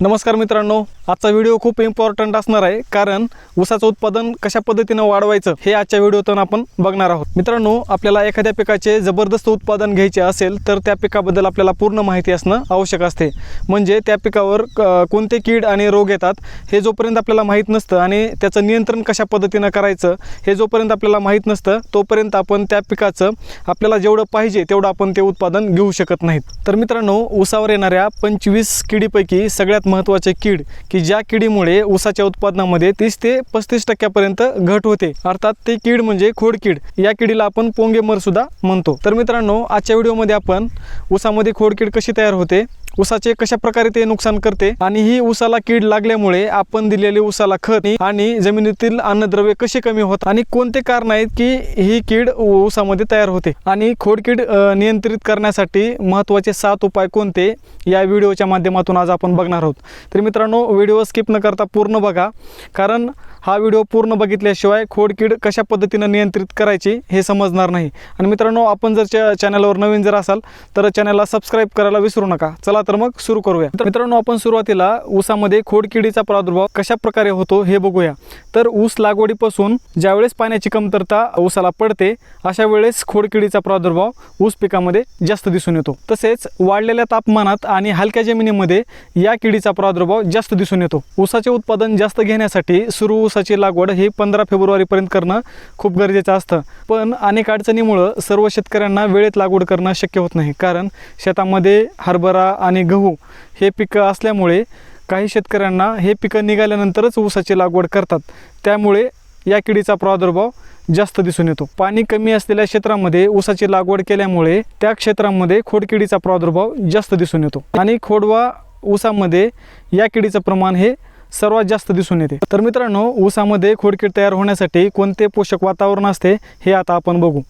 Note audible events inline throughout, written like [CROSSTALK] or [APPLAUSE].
नमस्कार मित्रांनो आजचा व्हिडिओ खूप इम्पॉर्टंट असणार आहे कारण ऊसाचं उत्पादन कशा पद्धतीनं वाढवायचं हे आजच्या व्हिडिओतून आपण बघणार आहोत. मित्रांनो आपल्याला एखाद्या पिकाचे जबरदस्त उत्पादन घ्यायचे असेल तर त्या पिकाबद्दल आपल्याला पूर्ण माहिती असणं आवश्यक असते. म्हणजे त्या पिकावर क- कोणते कीड आणि रोग येतात हे जोपर्यंत आपल्याला माहीत नसतं आणि त्याचं नियंत्रण कशा पद्धतीनं करायचं हे जोपर्यंत आपल्याला माहीत नसतं तोपर्यंत आपण त्या पिकाचं आपल्याला जेवढं पाहिजे तेवढं आपण ते उत्पादन घेऊ शकत नाहीत. तर मित्रांनो ऊसावर येणाऱ्या पंचवीस किडीपैकी सगळ्यात महत्त्वाचे कीड की ज्या किडीमुळे ऊसाच्या उत्पादनामध्ये तीस ते पस्तीस टक्क्यापर्यंत घट होते. अर्थात ते कीड म्हणजे खोडकीड या किडीला आपण पोंगेमर सुद्धा म्हणतो. तर मित्रांनो आजच्या व्हिडिओमध्ये आपण ऊसामध्ये खोडकीड कशी तयार होते? ऊसाचे कशा प्रकारे ते नुकसान करते आणि ही ऊसाला कीड लागल्यामुळे आपण दिलेले ऊसाला खत आणि जमिनीतील अन्नद्रव्य कसे कमी होत आणि कोणते कारण आहेत की ही कीड ऊसामध्ये तयार होते? आणि खोडकीड नियंत्रित करण्यासाठी महत्त्वाचे सात उपाय कोणते? या व्हिडिओच्या माध्यमातून आज आपण बघणार आहोत. तर मित्रांनो व्हिडिओ स्किप न करता पूर्ण बघा कारण हा व्हिडिओ पूर्ण बघितल्याशिवाय खोडकीड कशा पद्धतीनं नियंत्रित करायची हे समजणार नाही. आणि मित्रांनो आपण जर च्या चॅनलवर नवीन जर असाल तर चॅनलला सबस्क्राईब करायला विसरू नका. चला तर मग सुरू करूया. तर मित्रांनो आपण सुरुवातीला ऊसामध्ये खोडकिडीचा प्रादुर्भाव कशा प्रकारे होतो हे बघूया. तर ऊस लागवडीपासून ज्यावेळेस पाण्याची कमतरता ऊसाला पडते अशा वेळेस खोडकिडीचा प्रादुर्भाव ऊस पिकामध्ये जास्त दिसून येतो. तसेच वाढलेल्या तापमानात आणि हलक्या जमिनीमध्ये या किडीचा प्रादुर्भाव जास्त दिसून येतो. ऊसाचे उत्पादन जास्त घेण्यासाठी सुरू ऊसाची लागवड ही पंधरा फेब्रुवारीपर्यंत करणं खूप गरजेचं असतं. पण अनेक अडचणीमुळं सर्व शेतकऱ्यांना वेळेत लागवड करणं शक्य होत नाही. कारण शेतामध्ये हरभरा आणि गहू हे पिकं असल्यामुळे काही शेतकऱ्यांना हे पिकं निघाल्यानंतरच ऊसाची लागवड करतात. त्यामुळे या किडीचा प्रादुर्भाव जास्त दिसून येतो. पाणी कमी असलेल्या क्षेत्रामध्ये ऊसाची लागवड केल्यामुळे त्या क्षेत्रामध्ये खोडकिडीचा प्रादुर्भाव जास्त दिसून येतो. आणि खोडवा ऊसामध्ये या किडीचं प्रमाण हे सर्वात जास्त दिसून येते. तर मित्रांनो ऊसामध्ये खोडकीड तयार होण्यासाठी कोणते पोषक वातावरण असते हे आता आपण बघू.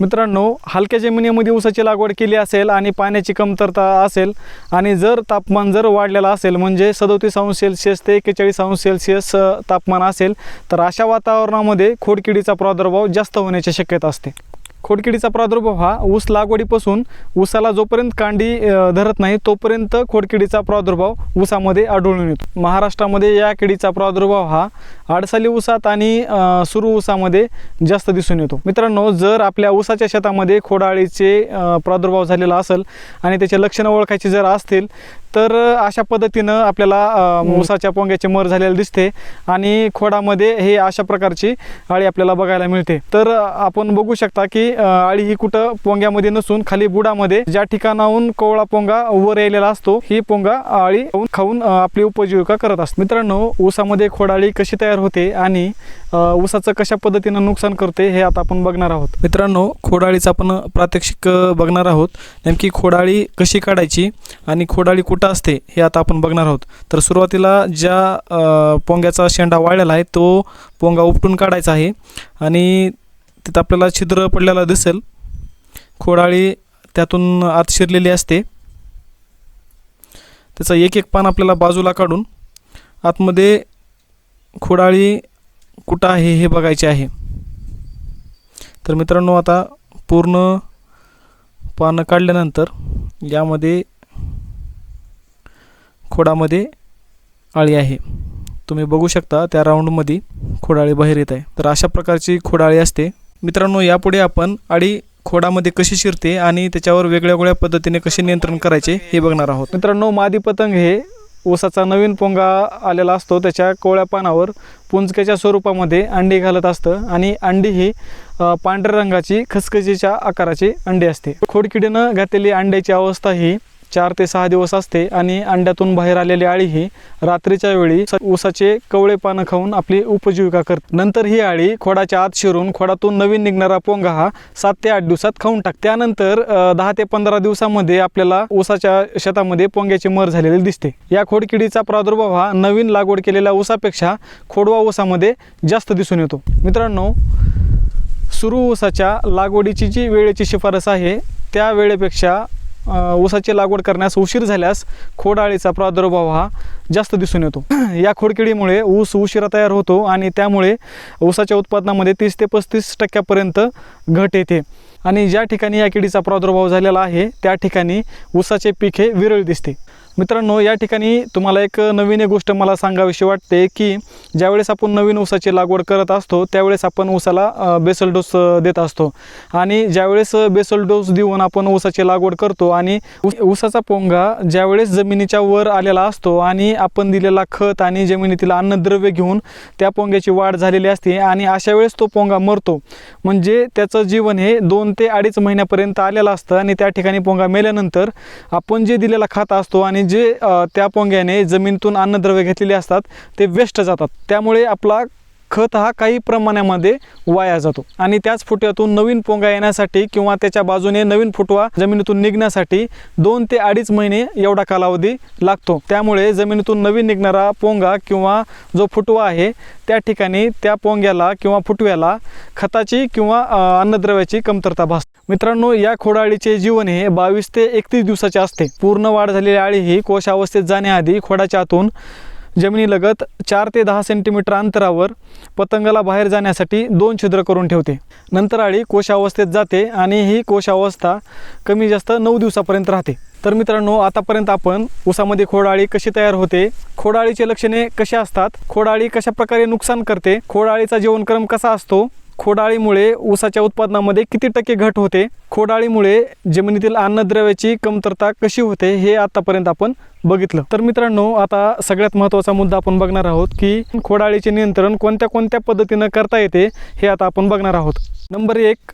मित्रांनो हलक्या जमिनीमध्ये ऊसाची लागवड केली असेल आणि पाण्याची कमतरता असेल आणि जर तापमान जर वाढलेलं असेल म्हणजे सदोतीस अंश सेल्सिअस ते एक्केचाळीस अंश सेल्सिअस तापमान असेल तर अशा वातावरणामध्ये खोडकिडीचा प्रादुर्भाव जास्त होण्याची शक्यता असते. खोडकिडीचा प्रादुर्भाव हा ऊस लागवडीपासून ऊसाला जोपर्यंत कांडी धरत नाही तोपर्यंत खोडकिडीचा प्रादुर्भाव ऊसामध्ये आढळून येतो. महाराष्ट्रामध्ये या किडीचा प्रादुर्भाव हा आडसाली ऊसात आणि सुरू ऊसामध्ये जास्त दिसून येतो. मित्रांनो जर आपल्या ऊसाच्या शेतामध्ये खोडाळीचे प्रादुर्भाव झालेला असेल आणि त्याचे लक्षणं ओळखायची जर असतील तर अशा पद्धतीनं आपल्याला ऊसाच्या पोंग्याचे मर झालेले दिसते आणि खोडामध्ये हे अशा प्रकारची अळी आपल्याला बघायला मिळते. तर आपण बघू शकता की अळी ही कुठं पोंग्यामध्ये नसून खाली बुडामध्ये ज्या ठिकाणाहून कोवळा पोंगा वर यायलेला असतो ही पोंगा अळी खाऊन- आपली उपजीविका करत असते. मित्रांनो ऊसामध्ये खोडाळी कशी तयार होते आणि ऊसाचं कशा पद्धतीनं नुकसान करते हे आता आपण बघणार आहोत. मित्रांनो खोडाळीचं आपण प्रात्यक्षिक बघणार आहोत. नेमकी खोडाळी कशी काढायची आणि खोडाळी कुठं असते हे आता आपण बघणार आहोत. तर सुरुवातीला ज्या पोंग्याचा शेंडा वाळलेला आहे तो पोंगा उपटून काढायचा आहे आणि तिथं आपल्याला छिद्र पडलेला दिसेल. खोडाळी त्यातून आत शिरलेली असते. त्याचा एक एक पान आपल्याला बाजूला काढून आतमध्ये खोडाळी कुठं आहे हे बघायचे आहे. तर मित्रांनो आता पूर्ण पानं काढल्यानंतर यामध्ये खोडामध्ये आळी आहे. तुम्ही बघू शकता त्या राऊंडमध्ये खोडाळी बाहेर येत आहे. तर अशा प्रकारची खोडाळी असते. मित्रांनो यापुढे आपण आळी खोडामध्ये कशी शिरते आणि त्याच्यावर वेगळ्या वेगळ्या पद्धतीने कसे नियंत्रण करायचे हे बघणार आहोत. मित्रांनो मादी पतंग हे ऊसाचा नवीन पोंगा आलेला असतो त्याच्या कोवळ्या पानावर पुंजक्याच्या स्वरूपामध्ये अंडी घालत असतं आणि अंडी ही पांढऱ्या रंगाची खसखशीच्या आकाराची अंडी असते. खोडकिडीनं घातलेली अंड्याची अवस्था ही चार ते सहा दिवस असते आणि अंड्यातून बाहेर आलेली आळी ही रात्रीच्या वेळी उसाचे ऊसाचे कवळे पानं खाऊन आपली उपजीविका करते. नंतर ही आळी खोडाच्या आत शिरून खोडातून नवीन निघणारा पोंगा हा सात ते आठ दिवसात खाऊन टाक त्यानंतर दहा ते पंधरा दिवसामध्ये आपल्याला ऊसाच्या शेतामध्ये पोंग्याची मर झालेली दिसते. या खोडकिडीचा प्रादुर्भाव हा नवीन लागवड केलेल्या ऊसापेक्षा खोडवा ऊसामध्ये जास्त दिसून येतो. मित्रांनो सुरू ऊसाच्या लागवडीची जी वेळेची शिफारस आहे त्या वेळेपेक्षा ऊसाची लागवड करण्यास उशीर झाल्यास खोडाळीचा प्रादुर्भाव हा जास्त दिसून येतो. [CLEARS THROAT] या खोडकिडीमुळे ऊस उशिरा तयार होतो आणि त्यामुळे ऊसाच्या उत्पादनामध्ये तीस ते पस्तीस टक्क्यापर्यंत घट येते. आणि ज्या ठिकाणी या किडीचा प्रादुर्भाव झालेला आहे त्या ठिकाणी ऊसाचे पीक हे विरळ दिसते. मित्रांनो या ठिकाणी तुम्हाला एक नवीन एक गोष्ट मला सांगावीशी वाटते की ज्यावेळेस आपण नवीन ऊसाची लागवड करत असतो त्यावेळेस आपण ऊसाला बेसल डोस देत असतो. आणि ज्यावेळेस बेसल डोस देऊन आपण ऊसाची लागवड करतो आणि ऊसाचा पोंगा ज्यावेळेस जमिनीच्या वर आलेला असतो आणि आपण दिलेला खत आणि जमिनीतील अन्नद्रव्य घेऊन त्या पोंग्याची वाढ झालेली असते आणि अशा वेळेस तो पोंगा मरतो. म्हणजे त्याचं जीवन हे दोन ते अडीच महिन्यापर्यंत आलेलं असतं आणि त्या ठिकाणी पोंगा मेल्यानंतर आपण जे दिलेला खाता असतो आणि जे त्या पोंग्याने जमिनीतून अन्नद्रव्य घेतलेले असतात ते वेस्ट जातात. त्यामुळे आपला खत हा काही प्रमाणामध्ये वाया जातो. आणि त्याच फुटव्यातून नवीन पोंगा येण्यासाठी किंवा त्याच्या बाजूने नवीन फुटवा जमिनीतून निघण्यासाठी दोन ते अडीच महिने एवढा कालावधी लागतो. त्यामुळे जमिनीतून नवीन निघणारा पोंगा किंवा जो फुटवा आहे त्या ठिकाणी त्या पोंग्याला किंवा फुटव्याला खताची किंवा अन्नद्रव्याची कमतरता भासते. मित्रांनो या खोडाळीचे जीवन हे बावीस ते एकतीस दिवसाचे असते. पूर्ण वाढ झालेली आळी ही कोशावस्थेत जाण्याआधी खोडाच्या आतून जमिनीलगत चार ते दहा सेंटीमीटर अंतरावर पतंगाला बाहेर जाण्यासाठी दोन छिद्र करून ठेवते. नंतर आळी कोशावस्थेत जाते आणि ही कोशावस्था कमी जास्त नऊ दिवसापर्यंत राहते. तर मित्रांनो आतापर्यंत आपण ऊसामध्ये खोडाळी कशी तयार होते खोडाळीचे लक्षणे कशी असतात खोडाळी कशा प्रकारे नुकसान करते खोडाळीचा जीवनक्रम कसा असतो खोडाळीमुळे ऊसाच्या उत्पादनामध्ये किती टक्के घट होते? खोडाळीमुळे जमिनीतील अन्नद्रव्याची कमतरता कशी होते हे आतापर्यंत आपण बघितलं. तर मित्रांनो आता सगळ्यात महत्त्वाचा मुद्दा आपण बघणार आहोत की खोडाळीचे नियंत्रण कोणत्या कोणत्या पद्धतीनं करता येते हे आता आपण बघणार आहोत. नंबर एक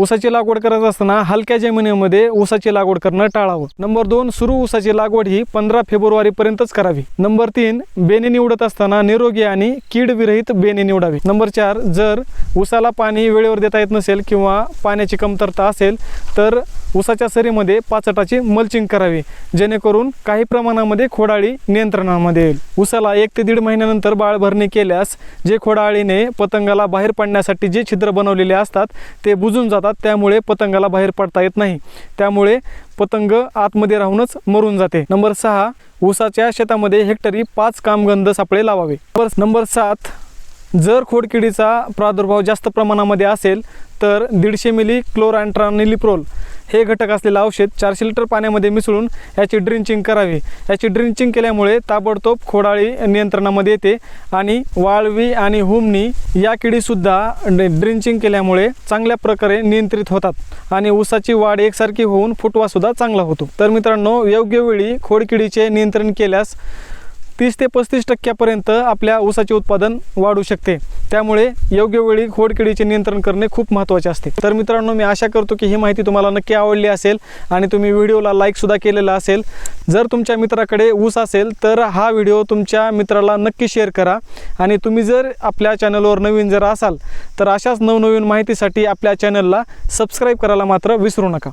ऊसाची लागवड करत असताना हलक्या जमिनीमध्ये ऊसाची लागवड करणं टाळावं. नंबर दोन सुरू ऊसाची लागवड ही पंधरा फेब्रुवारीपर्यंतच करावी. नंबर तीन बेने निवडत असताना निरोगी आणि कीडविरहित बेने निवडावे. नंबर चार जर ऊसाला पाणी वेळेवर देता येत नसेल किंवा पाण्याची कमतरता असेल तर ऊसाच्या सरीमध्ये पाचटाची मल्चिंग करावी जेणेकरून काही प्रमाणामध्ये खोडाळी नियंत्रणामध्ये येईल. ऊसाला एक ते दीड महिन्यानंतर बाळ भरणी केल्यास जे खोडाळीने पतंगाला बाहेर पडण्यासाठी जे छिद्र बनवलेले असतात ते बुजून जातात त्यामुळे पतंगाला बाहेर पडता येत नाही. त्यामुळे पतंग आतमध्ये राहूनच मरून जाते. नंबर सहा ऊसाच्या शेतामध्ये हेक्टरी पाच कामगंध सापळे लावावे. नंबर नंबर सात जर खोडकिडीचा प्रादुर्भाव जास्त प्रमाणामध्ये असेल तर दीडशे मिली क्लोरॅन्ट्रानिलिप्रोल हे घटक असलेलं औषध चारशे लिटर पाण्यामध्ये मिसळून याची ड्रिंचिंग करावी. याची ड्रिंचिंग केल्यामुळे ताबडतोब खोडाळी नियंत्रणामध्ये येते आणि वाळवी आणि हुमणी या किडीसुद्धा ड्रिंचिंग केल्यामुळे चांगल्या प्रकारे नियंत्रित होतात आणि ऊसाची वाढ एकसारखी होऊन फुटवासुद्धा चांगला होतो. तर मित्रांनो योग्य वेळी खोडकिडीचे नियंत्रण केल्यास तीस ते पस्तीस टक्क्यापर्यंत आपल्या ऊसाचे उत्पादन वाढू शकते. त्यामुळे योग्य वेळी खोडकिडीचे नियंत्रण करणे खूप महत्त्वाचे असते. तर मित्रांनो मी आशा करतो की ही माहिती तुम्हाला नक्की आवडली असेल आणि तुम्ही व्हिडिओला लाईकसुद्धा केलेला असेल. जर तुमच्या मित्राकडे ऊस असेल तर हा व्हिडिओ तुमच्या मित्राला नक्की शेअर करा. आणि तुम्ही जर आपल्या चॅनलवर नवीन जर असाल तर अशाच नवनवीन माहितीसाठी आपल्या चॅनलला सबस्क्राईब करायला मात्र विसरू नका.